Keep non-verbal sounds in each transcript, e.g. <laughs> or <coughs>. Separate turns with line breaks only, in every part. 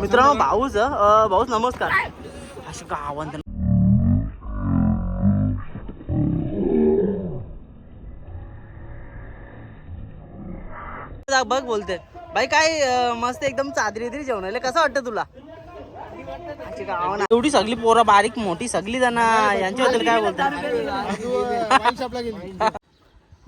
मित्रांनो भाऊच भाऊच नमस्कार. अशा गावांत बघ बोलते. बाई काय मस्त एकदम चादरी तरी जेवण आले. कसं वाटतं तुला. एवढी सगळी पोरं बारीक मोठी सगळी जण. यांच्याबद्दल काय बोलतात <laughs>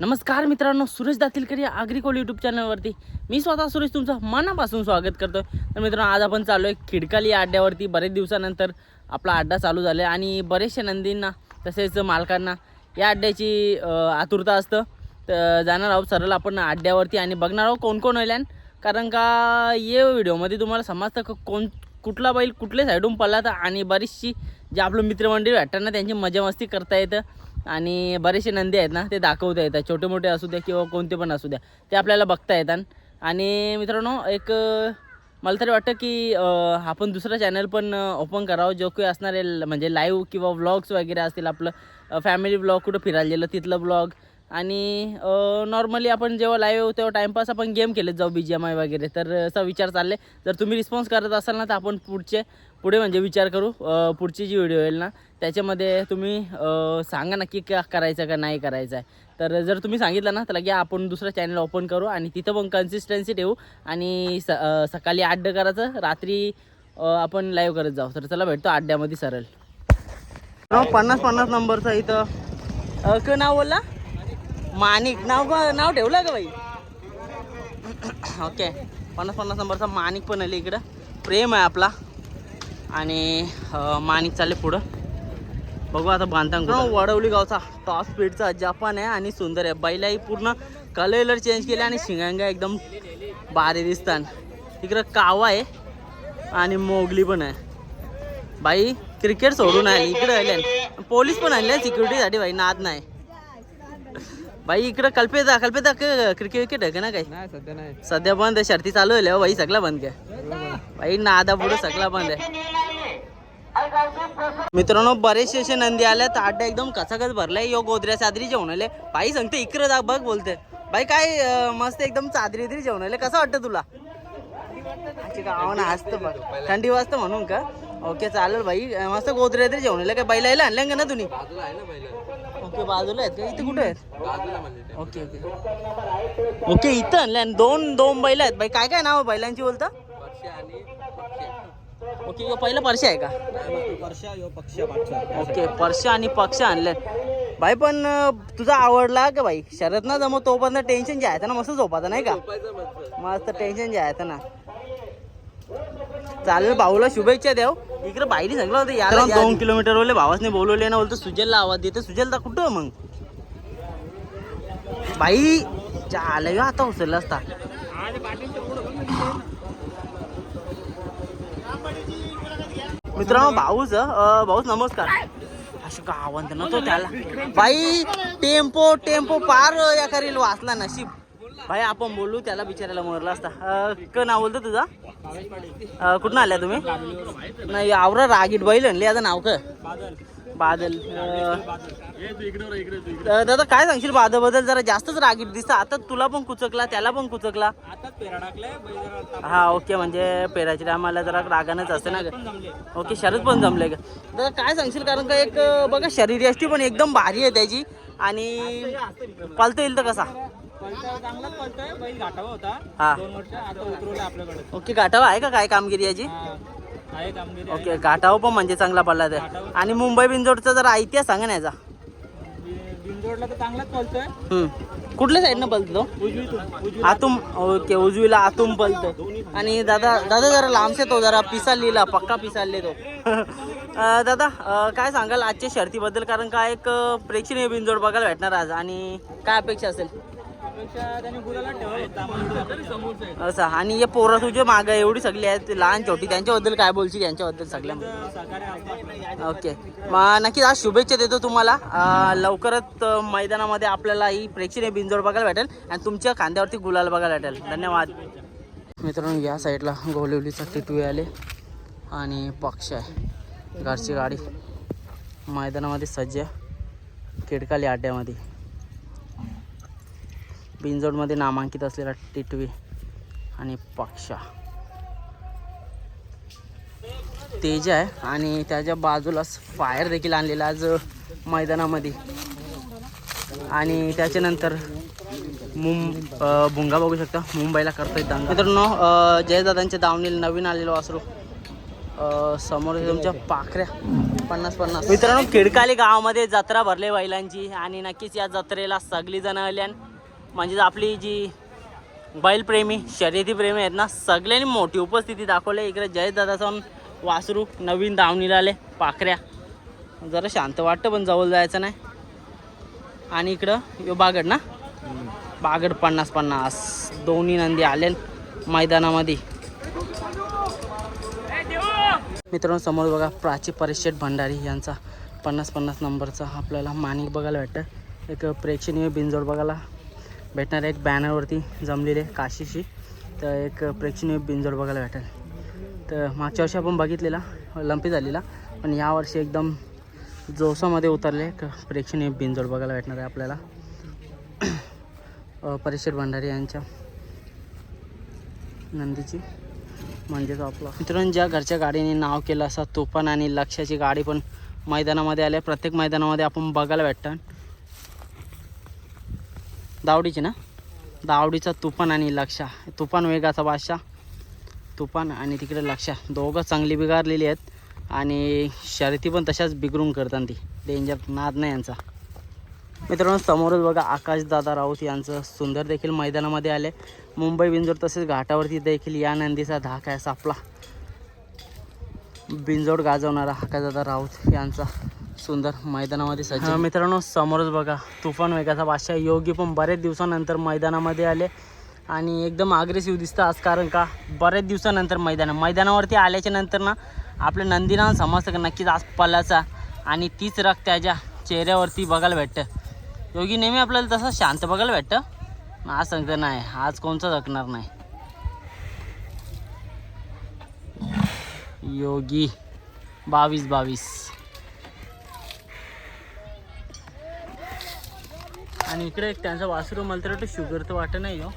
नमस्कार मित्रांनो सुरेश दातीलकर या आग्रिकोल यूट्यूब चॅनलवरती मी स्वतः सुरेश तुमचं मनापासून स्वागत करतो तर मित्रांनो आज आपण चालू आहे खिडकाली या अड्ड्यावरती बरेच दिवसानंतर आपला अड्डा चालू झाला आहे आणि बरेचशा नंदींना तसेच मालकांना या अड्ड्याची आतुरता असतं. तर जाणार आहोत सरळ आपण अड्ड्यावरती आणि बघणार आहोत कोण कोण होईल. कारण का ये व्हिडिओमध्ये तुम्हाला समजतं का कोण कुठला बैल कुठल्या साईडून पडला तर आणि बरीचशी जे आपलं मित्रमंडळी भेटतात ना त्यांची मजा मस्ती करता येतं. आणि बरेचसे नंदी आहेत ना ते दाखवता येतात. छोटे मोठे असू द्या किंवा कोणते पण असू द्या. ते आपल्याला बघता येतात. आणि मित्रांनो एक मला तरी वाटतं की आपण दुसरा चॅनल पण ओपन करावं. जो काही असणारे ल- म्हणजे लाईव्ह किंवा व्लॉग्स वगैरे असतील आपलं फॅमिली ब्लॉग कुठं फिरायला गेलं तिथलं ब्लॉग आणि नॉर्मली आपण जेव्हा लाईव्ह येऊ तेव्हा टाईमपास आपण गेम केले जाऊ बी जी एम आय वगैरे. तर असा विचार चालले जर तुम्ही रिस्पॉन्स करत असाल ना तर आपण पुढचे पुढे म्हणजे विचार करू पुढची जी व्हिडिओ येईल ना त्याच्यामध्ये तुम्ही सांगा नक्की का करायचं का नाही करायचं आहे. तर जर तुम्ही सांगितलं ना तर लगे आपण दुसरं चॅनल ओपन करू आणि तिथं पण कन्सिस्टन्सी ठेवू आणि स सकाळी आठ करायचं रात्री आपण लाईव्ह करत जाऊ. तर चला भेटतो आड्ड्यामध्ये सरळ. पन्नास पन्नास नंबरचं इथं. क नाव बोलला? माणिक. नाव नाव ठेवलं का बाई? <coughs> ओके. पन्नास पन्नास नंबरचा माणिक पण आली इकडं. प्रेम आहे आपला. आणि माणिक चालले पुढं. बघू आता बांधताना वडवली गावचा. टॉप स्पीडचा जपान आहे आणि सुंदर आहे. बैलाही पूर्ण कलर चेंज केले आणि शिंगांगा एकदम भारी दिसतात. इकडं कावा आहे आणि मोगली पण आहे. बाई क्रिकेट सोडून आली. इकडे आले. पोलीस पण आणले सिक्युरिटीसाठी बाई. नाद नाही. बाई इकडं कल्पेता कल्पेता क्रिकेट विकेट आहे का ना काही
नाही सध्या नाही.
सध्या बंद आहे शर्ती चालू आहे बाई सगळा बंद काय बाई नादा पुढे सगळा बंद आहे. मित्रांनो बरेचसे असे नंदी आले तर अड्डा एकदम कचाकच भरलाय. यो गोदऱ्या चादरी जेवण आले बाई सांगते इकडे जा बघ बोलते. बाई काय मस्त एकदम चादरी तरी जेवण आले कसं वाटतं तुला? असतं बघ. थंडी वाजतं म्हणून का? ओके चालेल बाई मस्त गोदऱ्या तरी जेवण आले काय बैलायला आणल्या का ना तुम्ही? ओके बाजूला आहेत का? इथे कुठे आहेत?
म्हणजे.
Okay okay. ओके इथं आणल्या. आणि दोन दोन बैल आहेत. बाई काय काय नाव बैलांची बोलता. ओके यो पहिलं परशा आहे का. ओके परशा आणि पक्ष आणले बाई पण तुझा आवडला का बाई? शरद ना जमो तोपर्यंत टेन्शन जे आहे ना मस्त झोपायचं नाही का. मस्त. टेन्शन जे आहे ना चालेल भाऊला शुभेच्छा देव. इकडे बाईने सांगलं होतं याला दोन किलोमीटर वरले भावासने बोलवले ना बोलतो सुजलला आवाज देते. सुजलदा कुठं मग? बाई चाल आता उचलला असता मित्रांनो भाऊच भाऊच नमस्कार. अशी गावांत ना तो त्याला. बाई टेम्पो टेम्पो पार या करील वाचला नशीब. भाई आपण बोलू त्याला बिचारायला मरला असता क नाव बोलतो तुझा? कुठून आल्या तुम्ही? नाही आवरा रागीट बैल आणली आता नाव का बादल. दादा काय सांगशील बादलबद्दल जरा जास्तच रागीट दिसतं. आता तुला पण कुचकला त्याला पण कुचकला. हा ओके म्हणजे पेराच्या आम्हाला जरा रागानच असते ना ग. ओके शरद पण जमले का? दादा काय सांगशील? कारण का एक बघा शरीरयष्टी पण एकदम भारी आहे त्याची. आणि पालता येईल तर कसा?
घाटावा
ओके गाठावा आहे का काय कामगिरी याची? ओके गाठावा पण म्हणजे चांगला पडला ते आणि मुंबई बिंजोडचा जरा इतिहास सांगा ना याचा.
तर.
कुठल्या साईडनं पलतो? आतूम ओके उजवीला आतूम पलतो आणि दादा दादा जरा लांबसे तो जरा पिसालेला पक्का पिसालले तो. दादा काय सांगाल आजच्या शर्तीबद्दल? कारण का एक प्रेक्षणीय बिनजोड बघायला भेटणार आज. आणि काय अपेक्षा असेल? असं आणि हे पोरं तुझे मागं एवढी सगळी आहेत लहान छोटी त्यांच्याबद्दल काय बोलशील? यांच्याबद्दल सगळ्या ओके. मग नक्कीच आज शुभेच्छा देतो तुम्हाला. लवकरच मैदानामध्ये आपल्याला ही प्रेक्षणीय बिंजोड बघायला भेटेल आणि तुमच्या खांद्यावरती गुलाल बघायला भेटेल. धन्यवाद. मित्रांनो या साईडला गोलिवलीचा टिटवी आले आणि पक्ष आहे. घरची गाडी मैदानामध्ये सज्ज केडकाली अड्ड्यामध्ये बिंजोडमध्ये नामांकित असलेला टिटवी आणि पक्षा. तेज आहे आणि त्याच्या बाजूलाच फायर देखील आणलेला आज मैदानामध्ये. आणि त्याच्यानंतर मुं भुंगा बघू शकता. मुंबईला करतोय दंगा. मित्रांनो जयदादांच्या दावणीला नवीन आलेलो वासरू समोर तुमच्या पाखऱ्या. पन्नास पन्नास. मित्रांनो खिडकाली गावामध्ये जत्रा भरले बैलांची. आणि नक्कीच या जत्रेला सगळी जण आली म्हणजेच आपली जी बैलप्रेमी शर्यतीप्रेमी आहेत ना सगळ्यांनी मोठी उपस्थिती दाखवली. इकडे जयदादाचा वासरू नवीन दावणीला आले पाखऱ्या. जरा शांत वाटतं पण जवळ जायचं नाही. आणि इकडं यो बागड ना? बागड पन्नास पन्नास. दोन्ही नंदी आले मैदानामध्ये. मित्रांनो समोर बघा प्राची परिषद भंडारी यांचा पन्नास पन्नास नंबरचा आपल्याला माणिक बघायला भेटतं एक प्रेक्षणीय बिंजोड बघायला भेटणार एक बॅनरवरती जमलेले काशीशी. तर एक प्रेक्षणीय बिंजोड बघायला भेटेल. तर मागच्या वर्षी आपण बघितलेला लंपी झालेला. पण यावर्षी एकदम जोशामध्ये उतरले प्रेक्षणीय बिंजोड बघायला भेटणार आहे आपल्याला. परिषद भंडारी यांच्या नंदीची म्हणजेच आपला. मित्रांनो ज्या घरच्या गाडीने नाव केलं असा तुफान आणि लक्षाची गाडी पण मैदानामध्ये आल्या प्रत्येक मैदानामध्ये आपण बघायला भेटतं दावडीची ना? दावडीचा तुफान आणि लक्षा. तुफान वेगाचा बादशाह. तुफान आणि तिकडे लक्षा. दोघं चांगली बिघारलेली आहेत. आणि शर्यती पण तशाच बिघडून करतात ती. डेंजर नाद नाही यांचा. मित्रांनो समोरच बघा आकाशदादा राऊत यांचं सुंदर देखील मैदानामध्ये आले. मुंबई बिंजोड तसेच घाटावरती देखील या नंदीचा धाक आहे सापला. बिंजोड गाजवणारा आकाशदादा राऊत यांचा. सुंदर मैदानामध्ये सज्ज. मित्रांनो समोरच बघा तुफान वेगाचा बादशाह. योगी पण बरेच दिवसानंतर मैदानामध्ये आले. आणि एकदम अग्रेसिव्ह दिसतं आज कारण का बरेच दिवसानंतर मैदान. मैदानावरती आल्याच्यानंतर ना आपल्या नंदीना समजतं का नक्कीच आज पलाचा. आणि तीच रग त्याच्या चेहऱ्यावरती बघायला भेटतं. योगी नेहमी आपल्याला तसं शांत बघायला भेटतं? आज सांगतं नाही. आज कोणचं जगणार नाही? योगी बावीस बावीस. आणि इकडे एक त्यांचा वासरू मला तर वाटतं शुगर तर वाटत नाही हो.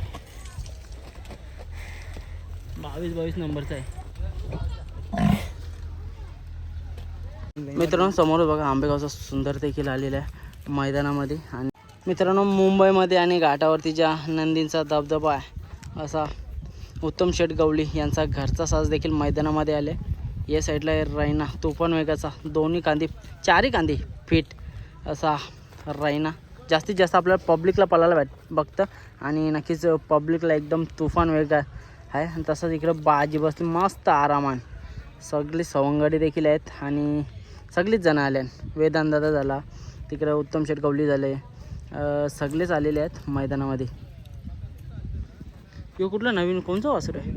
बावीस बावीस नंबरचा आहे. मित्रांनो समोर बघा आंबेगावचा सुंदर देखील आलेला आहे मैदानामध्ये. आणि मित्रांनो मुंबईमध्ये आणि घाटावरती ज्या नंदींचा दबदबा आहे असा उत्तम शेठ गवळी यांचा घरचा साज देखील मैदानामध्ये आले. या साईडला आहे रैना तुफान वेगाचा दोन्ही कांदी चारही कांदी फिट असा रैना जास्तीत जास्त आपल्याला पब्लिकला पळायला भेट बघतं. आणि नक्कीच पब्लिकला एकदम तुफान वेग आहे. आणि तसंच इकडं बाजी बसली मस्त आरामान. सगळी सवंगडी देखील आहेत आणि सगळीच जणं आले वेदांदादा झाला तिकडं उत्तम शेटकवली झाले. सगळेच आलेले आहेत मैदानामध्ये. किंवा कुठलं नवीन? कोणचं वासर आहे?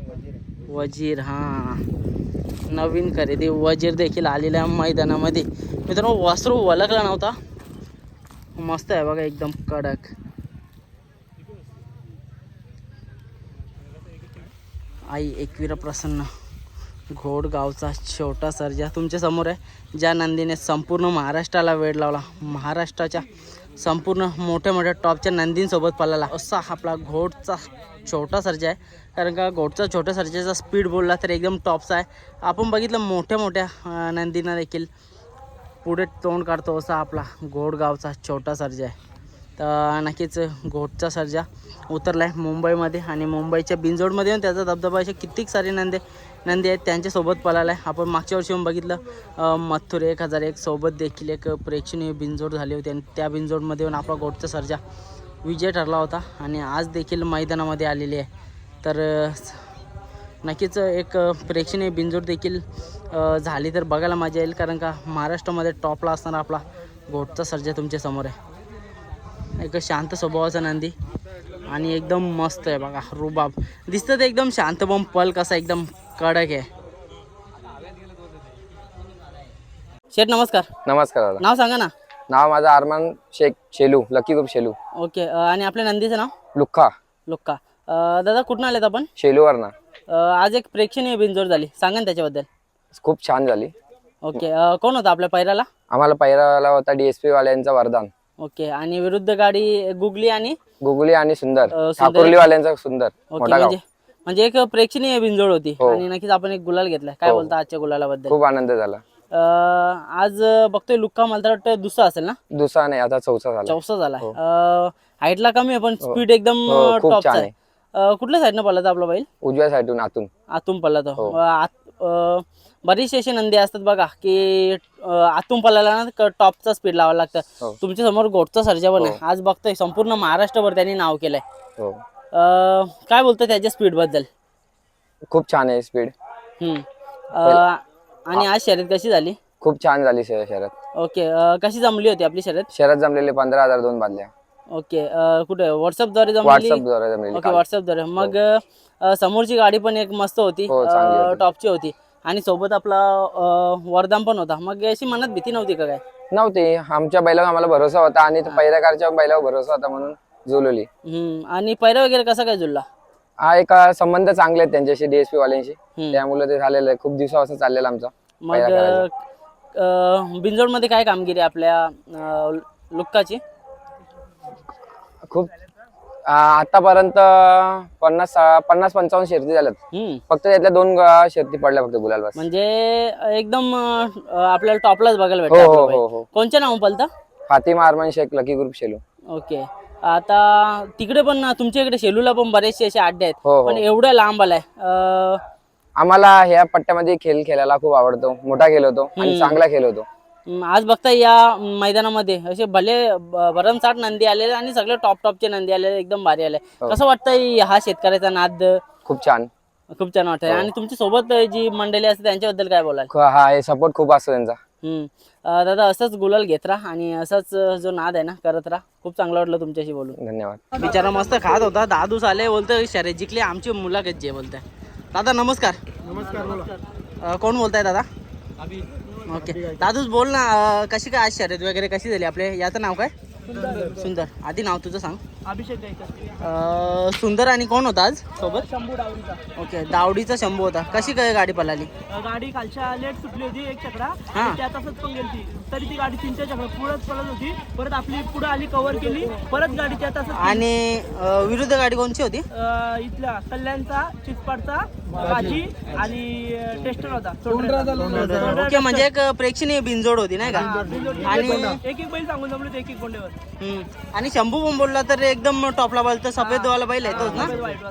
वजीर हां. नवीन खरेदी वजीर देखील आलेला आहे मैदानामध्ये. मित्रांनो वासरू ओळखला नव्हता. मस्त आहे बघा एकदम कडक. आई एकविरा प्रसन्न घोडगावचा छोटा सर्जा तुमच्यासमोर आहे ज्या नंदीने संपूर्ण महाराष्ट्राला वेळ लावला. महाराष्ट्राच्या संपूर्ण मोठ्या मोठ्या टॉपच्या नंदींसोबत पळाला. असा आपला घोडचा छोटा सर्जा आहे कारण का घोडचा छोट्या सर्जाचा स्पीड बोलला तर एकदम टॉपचा आहे. आपण बघितलं मोठ्या मोठ्या नंदींना देखील. पुढे तोंड काढतो असा आपला घोडगावचा छोटा सर्जा आहे. तर नक्कीच घोटचा सर्जा उतरला आहे मुंबईमध्ये आणि मुंबईच्या बिंजोडमध्ये येऊन त्याचा धबधबा असे कित्येक सारे नंदे नंदी आहेत त्यांच्यासोबत पळाला आहे आपण मागच्या वर्षी येऊन बघितलं मथुर एक हजार एक सोबत देखील एक प्रेक्षणीय बिंजोड झाली होती आणि त्या बिंजोडमध्ये येऊन आपला घोटचा सर्जा विजय ठरला होता आणि आज देखील मैदानामध्ये आलेली आहे. तर नक्कीच एक प्रेक्षणीय बिंजोड देखील झाली तर बघायला मजा येईल कारण का महाराष्ट्रामध्ये टॉपला असणारा आपला घोटचा सर्जा तुमच्यासमोर आहे. एक शांत स्वभावाचा नंदी आणि एकदम मस्त आहे बघा रुबाब. दिसतं ते एकदम शांत पण पल कसा एकदम कडक आहे. शेठ नमस्कार.
नमस्कार दादा.
नाव सांगा ना.
नाव माझं Arman Shaikh Shelu lucky group Shelu.
Okay आणि आपल्या नंदीचं नाव? लोक्का. अ, दादा कुठून आलेत आपण?
शेलूवरना.
अ, आज एक प्रेक्षणीय बिंजोड झाली. सांगा ना त्याच्याबद्दल.
खूप छान झाली.
ओके अ, कोण होता आपल्या पैराला
आम्हाला पहिला होता डीएसपी वाल्यांचा वरदान.
ओके आणि विरुद्ध गाडी गुगली आणि?
गुगली आणि सुंदर.
अ, सुंदर.
ठाकुर्ली वाल्यांचा सुंदर
ओके
मोठा गाव.
म्हणजे म्हणजे एक प्रेक्षणीय बिंजोड होती.
हो.
आणि नक्कीच आपण एक गुलाल घेतलाय काय
हो.
बोलता आजच्या गुलालाबद्दल?
खूप आनंद झाला.
अं, आज बघतोय लुक्का मला तर वाटतं दुसरा असेल ना?
दुसरा नाही आता चौथा झाला.
चौसा झाला.
हो.
हाईटला कमी आहे पण स्पीड एकदम
हो, खूप
टॉपचा
छान
आहे. कुठल्या साईडनं पळला आपला बैल?
उजव्या साईडून आतून.
आतून पळला तो.
हो.
अं, बरीचशी अशी नंदी असतात बघा की अं, आतून पळायला ना टॉपचा स्पीड लावावा लागतं.
हो.
तुमच्यासमोर गोटचा सर्जा पण आहे. आज बघतोय संपूर्ण महाराष्ट्रभर त्यांनी नाव केलंय.
हो.
अं, काय बोलतोय त्याच्या स्पीडबद्दल?
खूप छान आहे स्पीड
हम्म. अं, आणि आज शर्यत कशी झाली?
खूप छान झाली शे- शर्यत.
ओके. अं, कशी जमली होती आपली शर्यत?
शर्यत जमलेले पंधरा हजार दोन बादल्या.
ओके अं, कुठे? व्हॉट्सअपद्वारे जमली
व्हॉट्सअपद्वारे जमलेली
ओके
काल.
व्हॉट्सअपद्वारे मग अं, समोरची गाडी पण एक मस्त होती.
हो, चांगली
अं,
होती.
टॉपची होती. आणि सोबत आपला अं, वरदान पण होता. मग अशी मनात भीती नव्हती का काय?
नव्हती. आमच्या बैलावर आम्हाला भरोसा होता आणि पहिल्याकारच्या बैलावर भरोसा होता म्हणून जुलवली
हम्म. आणि पैरा वगैरे कसा काय जुळला
हा एका संबंध चांगले आहेत त्यांच्याशी डीएसपी वाल्यांशी.
हम्म.
त्यामुळे ते झालेलं आहे. खूप दिवसापासून चाललेलं आमचा
मग
पैरा करायचा.
बिंजोडमध्ये काय कामगिरी आहे आपल्या अं, लुक्काची?
खूप आतापर्यंत पन्नास पन्नास पंचावन्न शर्ती झाल्यात.
हम्म.
फक्त त्यातल्या दोन शर्ती पडल्या फक्त गुलाल बस.
म्हणजे एकदम अं, आपल्याला टॉपलाच बघायला
हो
भेटतं
हो
आपलं
हो
बैल.
हो
कोणच्या नाव पलता?
Fatima Arman Shaikh lucky group Shelu.
Okay. आता तिकडे पण तुमच्या इकडे शेलूला पण बरेचसे असे अड्डे आहेत.
हो हो.
पण एवढ्या लांब आलाय. अं,
आम्हाला ह्या पट्ट्यामध्ये खेळ खेळायला खूप आवडतो. मोठा खेळ होतो आणि चांगला खेळ होतो.
आज बघता या मैदानामध्ये असे भले भरमसाठ नंदी आलेले आणि सगळे टॉप टॉपचे नंदी आलेले एकदम भारी आले.
हो.
कसं वाटतंय हा शेतकऱ्याचा नाद?
खूप छान.
खूप छान वाटतंय. आणि तुमच्यासोबत जी मंडळी असते त्यांच्याबद्दल काय बोलाल?
हा हे सपोर्ट खूप असतो त्यांचा.
हम्म. दादा असंच गुलाल घेत राहा आणि असंच जो नाद आहे ना करत राहा. खूप चांगलं वाटलं तुमच्याशी बोलून.
धन्यवाद.
बिचारा मस्त खात होता दादूस आले बोलतोय शर्यत जिंकली आमची मुलाखत जे बोलताय. दादा नमस्कार. नमस्कार कोण बोलताय दादा? ओके. दादूस बोल ना अं, कशी काय आज शर्यत वगैरे कशी झाली आपले? याचं नाव काय? सुंदर. आधी नाव तुझं सांग.
अभिषेक
अं, सुंदर आणि कोण होता आज सोबत?
शंभू डावरीचा.
ओके दावडीचा शंभू होता. कशी काय गाडी पळाली?
गाडी खालच्या लेट सुटली होती एक चक्रा.
हा.
आणि त्या तासात पण गेली तरी ती गाडी तीनच्या चक्रा पुढेच पडत होती. परत आपली पुढे आली कव्हर केली. परत गाडी त्या तासात
आणि अं, विरुद्ध गाडी कोणची होती?
अ, इथला कल्याणचा चिचपाडचा भाजी आणि टेस्टर होता.
ओके म्हणजे एक प्रेक्षणीय बिनजोड होती नाही का? आणि
एक एक बैल सांगून जमले एक एक कोंडेवर
हम्म. आणि शंभू पण बोलला तर एकदम टॉपला बैल तर सफेद वाला बैल आहे तोच ना?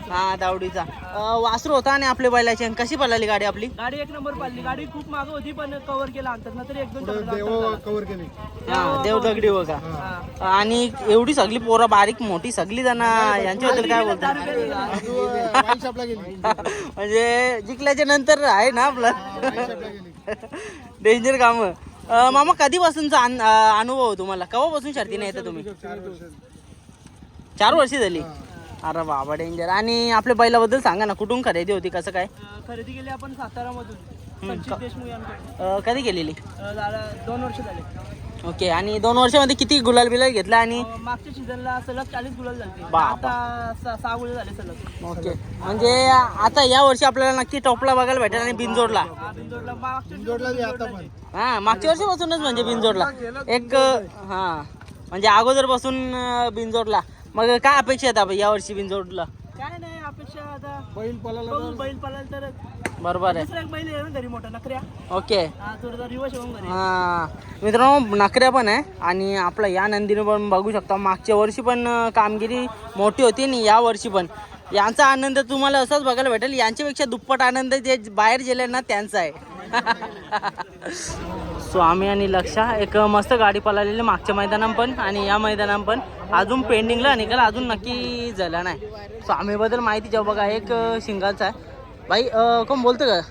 हा दावडीचा. अं, वासरू होता आणि आपल्या बैलाची. आणि कशी पळाली गाडी आपली?
गाडी एक नंबर पाडली गाडी खूप माग होती पण कव्हर केला अंतर. ना तरी एक दोन कव्हर केली.
हा देवदगडी बघा आणि एवढी सगळी पोरं बारीक मोठी सगळी जण यांच्याबद्दल काय बोलतात? <laughs> म्हणजे जिंकल्याच्या नंतर आहे ना आपलं? डेंजर काम. मामा कधीपासूनचा अन- अं, अनुभव आहे तुम्हाला? केव्हापासून शर्तीने येतं तुम्ही? चार वर्षी झाली. अरे बाबा डेंजर आणि आपल्या बैलाबद्दल सांगा ना कुठून खरेदी होती कसं काय?
खरेदी केली आपण सातारा मधून संचित देशमुख यांकडून.
अं, कधी केलेली?
अ, दोन वर्ष झाले.
ओके आणि दोन वर्षामध्ये किती गुलाल बिलाल घेतला आणि
अ, मागच्या सीझनला सलग चाळीस गुलाल झाले.
बापा.
आता स- सहा गुलाल झाले सलग.
ओके म्हणजे आता या वर्षी आपल्याला नक्की टॉपला बघायला भेटेल आणि बिनजोडला.
हा, बिंदोडला मागच्या
हा मागच्या वर्षीपासूनच म्हणजे बिनजोडला. एक हा म्हणजे अगोदरपासून अं, बिनजोडला. मग काय अपेक्षा आहेत आपण या वर्षी बिनजोडला?
काय आता बैल पळाला बैल पळाला तर
बरोबर आहे.
दुसरा एक बैल आहे ना घरी मोठा नकऱ्या.
ओके.
हा थोडा रिवर्स होऊन घरी.
हा. मित्रांनो नकऱ्या पण आहे आणि आपलं या नंदीने पण बघू शकता. मागच्या वर्षी पण अं, कामगिरी मोठी होती आणि या वर्षी पण. यांचा आनंद तुम्हाला असाच बघायला भेटेल. यांच्यापेक्षा दुप्पट आनंद जे बाहेर गेले ना त्यांचा आहे. <laughs> स्वामी आणि लक्षा एक मस्त गाडी पळालेली मागच्या मैदानात पण आणि या मैदानात पण. अजून पेंडिंगला निघाल अजून नक्की झाला नाही. स्वामीबद्दल माहिती जेव्हा बघा एक शिंगाचा आहे. बाई कोण बोलतं का?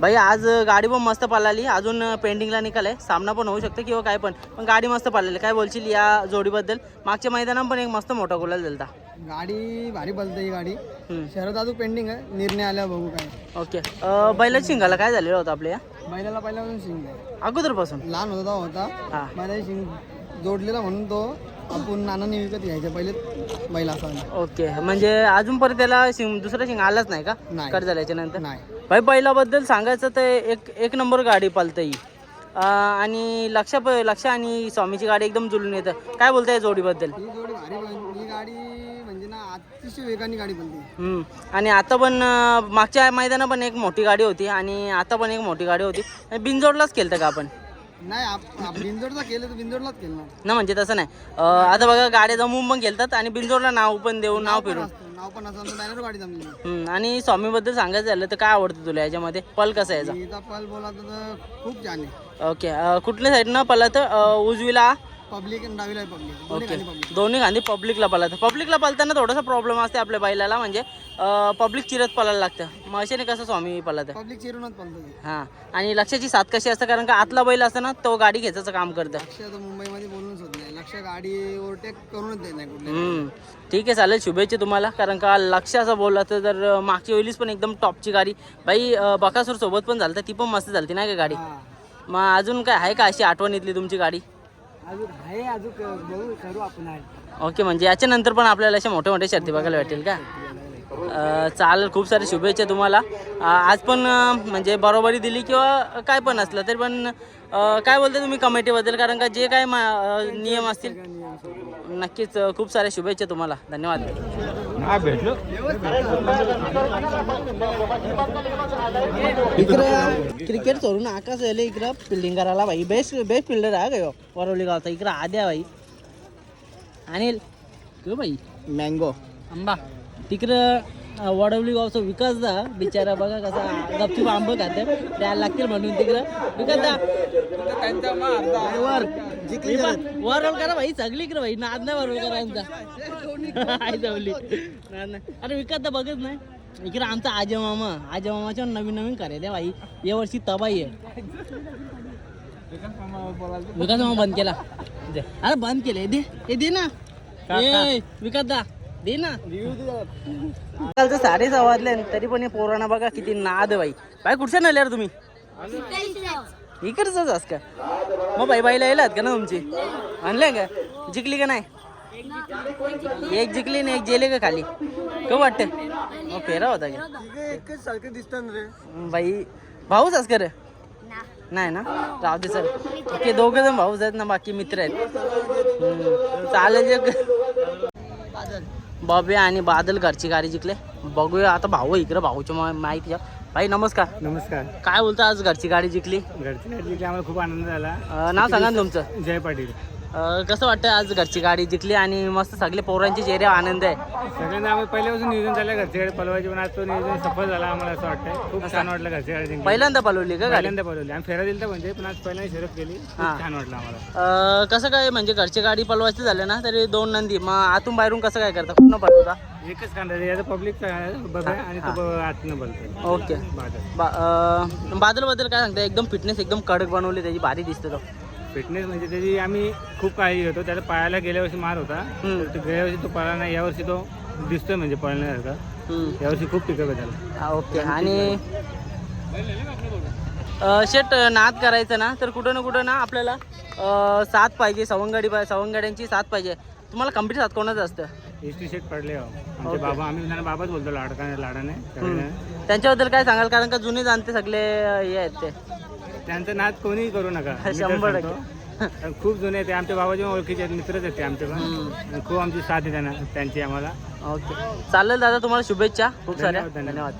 भाई आज गाडी पण मस्त पळाली. अजून पेंडिंगला निकाल सामना पण होऊ शकतो किंवा काय पण. पण गाडी मस्त पळाली काय बोलशील या जोडीबद्दल? मागच्या मैदानात पण एक मस्त मोठा गुलाल दिलता
गाडी भारी बोलते ही गाडी. शरद अजून पेंडिंग आहे. निर्णय आल्यावर बघू काय.
ओके. बैलाच्या शिंगाला काय झालेलं होतं आपल्या
बैलाला पहिल्यापासून शिंग आहे.
अगोदरपासून?
लहान होता होता.
हा.
बैलाची शिंग जोडलेला म्हणून तो आपण नानांनी विकत घ्यायचा पहिले बैल असा. आला.
ओके. म्हणजे अजून परत त्याला शिंग दुसरा शिंग आलाच नाही का?
नाही.
कट झाल्याच्यानंतर?
नाही.
भाई बैलाबद्दल सांगायचं तर एक एक नंबर गाडी पालतं ही. अं, आणि लक्ष लक्ष आणि स्वामीची गाडी एकदम जुळून येतं. काय बोलताय जोडीबद्दल?
ही जोडी भारी बन- ही गाडी म्हणजे ना आजची अतिशय वेगाने गाडी बनते
हम्म. आणि आता पण अं, मागच्या मैदानात पण एक मोठी गाडी होती आणि आता पण एक मोठी गाडी होती. बिनजोडलाच केलं का आपण?
नाही केलं तर केलं ना.
ना म्हणजे तसं नाही. अं, आता बघा गाड्या जमवून पण खेळतात आणि बिनजोडला नाव पण देऊन नाव फिरून
असतं, नाव पण असं बॅनर गाडी जमली
हम्म. आणि स्वामीबद्दल सांगायचं झालं तर काय आवडतं तुला याच्यामध्ये? पल कसा आहे याचा
पल बोला तर खूप छान आहे.
ओके अं, कुठल्या साईडनं पला तर अं, उजवीला?
पब्लिक आणि डावीला पब्लिक. दोन्ही
ओके. गांधी पब्लिकला पळतात पब्लिकला पळताना थोडासा प्रॉब्लेम असते आपल्या बैलाला. म्हणजे पब्लिक चिरत पळायला लागतं. मग अशाने कसं स्वामी पळत
पब्लिक चिरूनच
हां. आणि लक्षाची साथ कशी असते? कारण का आतला बैल असतं ना तो गाडी घ्यायचं काम करतं.
लक्ष मुंबईमध्ये बोलूनच होत नाही. लक्ष गाडी ओव्हरटेक करूनच देत नाही.
ठीक आहे चालेल. शुभेच्छा तुम्हाला. कारण का लक्ष असं बोललं तर मागची वेळीच पण एकदम टॉपची गाडी. बाई बकासूर सोबत पण झालं ती पण मस्त झालती नाही का गाडी. मग अजून काय आहे का अशी आठवण इथली तुमची गाडी?
अजून आहे अजून बघू करू आपण
ओके म्हणजे याच्यानंतर पण आपल्याला अशा मोठ्या मोठ्या शर्ती बघायला भेटेल का? चालेल खूप सारे शुभेच्छा तुम्हाला. आज पण म्हणजे बरोबरी दिली किंवा काय पण असलं तरी पण काय बोलता तुम्ही कमिटीबद्दल कारण का जे काय मा- नियम असतील नक्कीच खूप साऱ्या शुभेच्छा तुम्हाला. धन्यवाद. इकडं क्रिकेट सोडून आकाश यायला इकडं फिल्डिंग करायला भाई बेस्ट बेस्ट फिल्डर आहे गयो वरवली गावचा. इकडं आद्या भाई अनिल ग बाई. मँगो आंबा. तिकडं वडवली गावचा विकास दा बिचारा बघा कसा गपचूप आंब खाते. द्यायला लागतील म्हणून तिकडं. विकास दा. वर. जिंकली वर रोल करा भाई सगळी इकडं भाई नाद नाही वर करा आई जवली. अरे विकास दा बघत नाही. इकडे आमचा आजे मामा आजे मामाच्या नवीन नवीन करायला भाई. या वर्षी तबाई आहे. विकास मामा बंद केला. अरे बंद केले. दे. हे दे ना. ए विकास दा. दे ना. कालचं साडे सहा वाजले तरी पण हे पोरांना बघा किती नाद बाई. बाई कुठच्या नेल्या रे तुम्ही इकडचंच अस का मग बाई बाईला येलात का ना तुमची? आणले का? जिंकली का नाही? एक जिंकली आणि एक जेले का खाली? का वाटतं? मग फेरा होता का.
सारखं रे.
बाई भाऊच अस कर नाही ना? राहू दे सर ते दोघं जण भाऊच आहेत ना बाकी मित्र आहेत. चालेल जे बॉबे आणि बादल घरची गाडी जिंकले. बघूया आता भाऊ इकडं भाऊच्या मा- माहिती द्या भाई नमस्कार.
नमस्कार.
काय बोलता आज घरची गाडी जिंकली?
घरची गाडी जिंकली आम्हाला खूप आनंद झाला.
अं, नाव सांगा ना तुमचं.
जय पाटील.
कसं वाटतं आज घरची गाडी जिंकली आणि मस्त सगळे पोरांचे चेहरे आनंद आहे?
सगळ्यांना आम्ही पहिल्यापासून नियोजन झालं घरची गाडी पलवायची पण आज तो नियोजन सफल झाला आम्हाला असं वाटतं खूप छान वाटलं घरची गाडी जिंकली.
पहिल्यांदा पलवली का गाडी?
पहिल्यांदा पलवली. आम्ही फेरा दिलता म्हणजे पण आज पहिल्यांदा शरद केली. खूप
हा.
छान वाटलं आम्हाला.
अं, कसं काय म्हणजे घरची गाडी पलवायचं झालं ना तरी दोन नंदी. मग आतून बाहेरून कसं काय करता? कुठं पलवता?
एकच कांदा याचा पब्लिक बघा आणि तो ब- आतनं बोलतो
ओके.
बादल.
बा अं, बादलबद्दल काय सांगता एकदम फिटनेस एकदम कडक बनवली त्याची भारी दिसते तो.
फिटनेस म्हणजे त्याची आम्ही खूप काळजी घेतो. त्याला पायाला गेल्या वर्षी मार होता.
हम्म.
तर गेल्या वर्षी तो पळाला नाही यावर्षी तो दिसतोय म्हणजे पळण्यासारखा
हम्म.
यावर्षी खूप टिकप आहे त्याला
हा, ओके. आणि अं, शेट नाद करायचं ना तर कुठं ना कुठं ना आपल्याला अं, साथ पाहिजे. सवंगडी पाहिजे सवंगड्यांची साथ पाहिजे. तुम्हाला कंप्लीट साथ कोणाचं असतं?
एस टी शेट पडले हो. आमचे बाबा आम्ही त्यांना बाबाच बोलतो लाडका लाडाने.
त्यांच्याबद्दल काय सांगाल? कारण का जुने जाणते सगळे अं, हे आहेत ते.
त्यांचं नाद कोणीही करू नका.
शंभर
खूप जुने आहेत आमच्या पण ओळखीचे आहेत मित्रच आहेत ते आमचे पण. खूप आमची साथ आहे त्यांना त्यांची आम्हाला.
ओके. चालेल दादा तुम्हाला शुभेच्छा. खूप साऱ्या. धन्यवाद.